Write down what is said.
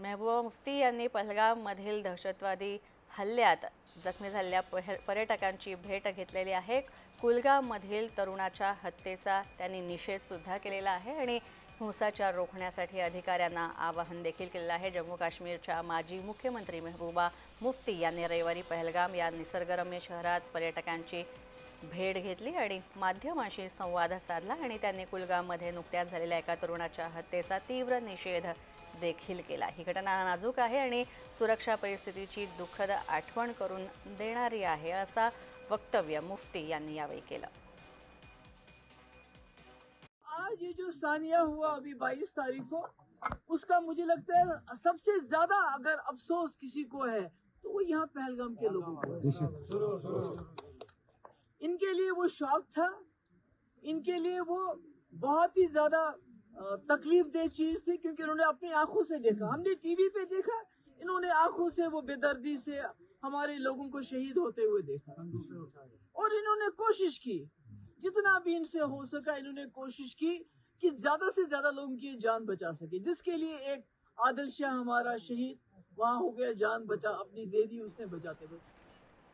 मेहबूबा मुफ्ती यांनी पहलगाममधील दहशतवादी हल्ल्यात जखमी झालेल्या पह- पर्यटकांची भेट घेतलेली आहे. कुलगाममधील तरुणाच्या हत्येचा त्यांनी निषेधसुद्धा केलेला आहे आणि हिंसाचार रोखण्यासाठी अधिकाऱ्यांना आवाहन देखील केलेलं आहे. जम्मू काश्मीरच्या माजी मुख्यमंत्री मेहबूबा मुफ्ती यांनी रविवारी पहलगाम या निसर्गरम्य शहरात पर्यटकांची भेट घेतली आणि माध्यमांशी संवाद साधला आणि त्यांनी कुलगाममध्ये नुकत्याच झालेल्या एका तरुणाच्या हत्येचा तीव्र निषेध देखील केला. ही घटना नाजूक आहे आणि सुरक्षा परिस्थितीची दुःखद आठवण करून देणारी आहे असा वक्तव्य मुफ्ती यांनी यावेळी केलं. आज ये जो सानिया हुआ अभी 22 तारीख को उसका मुझे लगता है सबसे ज्यादा अगर अफसोस किसी को है तो वो यहाँ पहलगाम के लोगों को है। लिए वो शौक था, इनके लिए वो बहुत ही ज़्यादा तकलीफ़ दे चीज़ थी, क्योंकि उन्होंने अपनी आँखों से देखा। हमने टीवी पे देखा, इन्होंने आँखों से वो बेदर्दी से हमारे लोगों को शहीद होते हुए देखा। और इन्होंने कोशिश की, जितना भी इनसे हो सका, इन्होंने कोशिश की कि ज़्यादा से ज़्यादा लोगों की जान बचा सके, जिसके लिए एक आदिल शाह हमारा शहीद, वहाँ हो गया, जान बचा, अपनी दे दी उसने बचाते हुए।